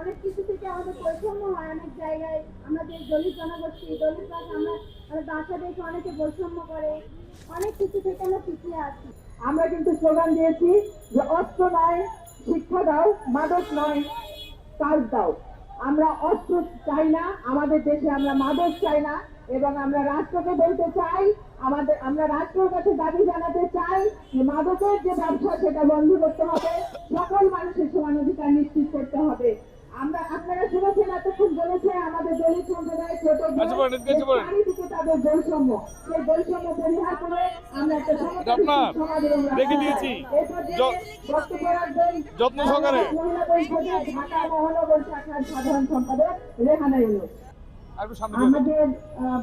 অনেক কিছু থেকে আমাদের বৈষম্য হয় অনেক জায়গায়। আমাদের দলিত জনগোষ্ঠী, দলিত বাস আমরা দেখে অনেকে বৈষম্য করে। অনেক কিছু থেকে আমরা পিছিয়ে আছি। আমরা কিন্তু স্লোগান দিয়েছি যে অস্ত্র নয়, শিক্ষা দাও, মাদক নয় কাজ দাও। আমরা অস্ত্র চাই না, আমাদের দেশে আমরা মাদক চাই না, এবং আমরা রাষ্ট্রকে বলতে চাই, আমাদের, আমরা রাষ্ট্রের কাছে দাবি জানাতে চাই যে মাদকের যে ব্যবসা, সেটা বন্ধ করতে হবে সকল মানুষের সমান অধিকার নিশ্চিত করতে হবে আমরা আপনারা শুনেছেন এতক্ষণ বলেছে আমাদের দলিত সম্প্রদায় ছোট কাছে বলেন, কাছে বলেন। চারিদিকে তাদের বৈষম্য সেই বৈষম্য পরিহার করে আমরা একটা আপনার। সমাজ এবং রাষ্ট্র রেখে দিয়েছি। এই পর্যায়ে য- বক্তব্য রাখবেন যত্ন সহকারে। মহিলা পরিষদের ঢাকা মহানগর শাখার সাধারণ সম্পাদক রেহানা ইউনুস আর একটু সামনে বসেন। আমাদের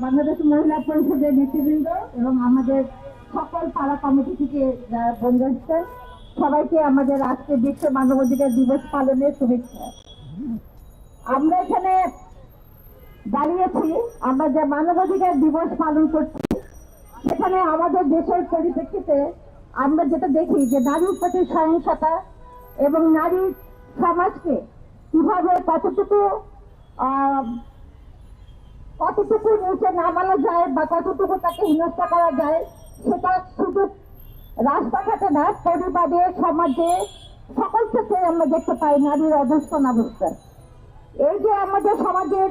বাংলাদেশ মহিলা পরিষদের নেতৃবৃন্দ এবং আমাদের সকল পাড়া কমিটি থেকে বন্ধু সবাইকে আমাদের আজকে বিশ্ব মানবাধিকার দিবস পালনের শুভেচ্ছা আমরা এখানে দাঁড়িয়েছি আমরা যে মানবাধিকার দিবস পালন করছি, সেখানে আমাদের দেশের পরিপ্রেক্ষিতে আমরা যেটা দেখি যে নারীর প্রতি সহিংসতা এবং নারী সমাজকে কীভাবে কতটুকু কতটুকু নিচে নামানো যায় বা কতটুকু তাকে হেনস্থা করা যায়, সেটা শুধু রাস্তাঘাটে না, পরিবারে, সমাজে, সকল ক্ষেত্রে আমরা দেখতে পাই নারীর অধস্থন অবস্থা এই যে আমাদের সমাজের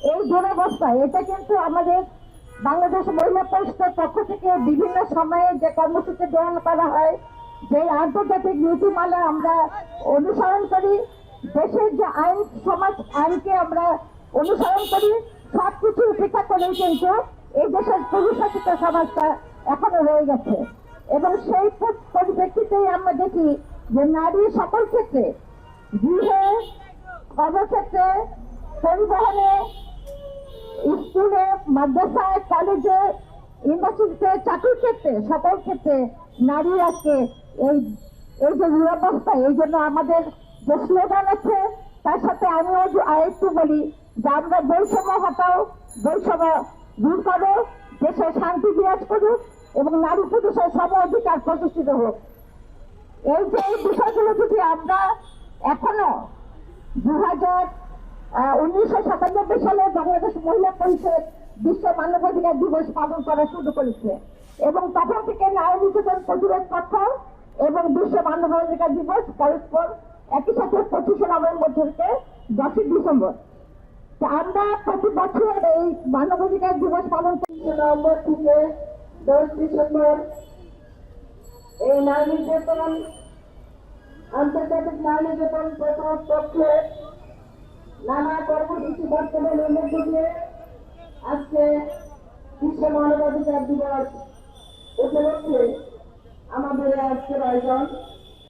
এই দুরবস্থা এটা কিন্তু আমাদের বাংলাদেশ মহিলা পরিষদের পক্ষ থেকে বিভিন্ন সময়ে যে কর্মসূচি গ্রহণ করা হয় যে আন্তর্জাতিক নীতিমালা আমরা অনুসরণ করি, দেশের যে আইন, সমাজ আইনকে আমরা অনুসরণ করি সব কিছু উপেক্ষা করেই কিন্তু এই দেশের পুরুষাসিত সমাজটা এখনও রয়ে গেছে। এবং সেই পর- পরিপ্রেক্ষিতেই আমরা দেখি যে নারী সকল ক্ষেত্রে গৃহে, কর্মক্ষেত্রে, পরিবহনে স্কুলে, মাদ্রাসায়, কলেজে, ইউনিভার্সিটিতে, চাকরির ক্ষেত্রে, সকল ক্ষেত্রে নারী আজকে এই এই যে দুরবস্থা, এই জন্য আমাদের যে স্লোগান আছে, তার সাথে আমিও আরেকটু বলি যে আমরা বৈষম্য হটাও, বৈষম্য দূর করো, দেশে শান্তি বিরাজ করুক এবং নারী পুরুষের সম অধিকার প্রতিষ্ঠিত হোক। এই যে বিষয়গুলো যদি আমরা এখনও দু হাজার উনিশশো সাতানব্বই সালে বাংলাদেশ মহিলা পরিষদ বিশ্ব মানবাধিকার দিবস পালন করা শুরু করেছে। এবং তখন থেকে নারী নির্যাতন প্রতিরোধ পক্ষ এবং বিশ্ব মানবাধিকার দিবস পরস্পর একই সাথে পঁচিশে নভেম্বর থেকে দশই ডিসেম্বর। আমরা প্রতি বছর এই মানবাধিকার দিবস পালন করছি নভেম্বর থেকে দশ ডিসেম্বর এই নারী নির্যাতন আন্তর্জাতিক নারী নির্যাতন প্রতিরোধ পক্ষে নানা কর্মসূচি বর্তমানে মধ্য দিয়ে আজকে বিশ্ব মানবাধিকার দিবস উপলক্ষে আমাদের আজকের আয়োজন।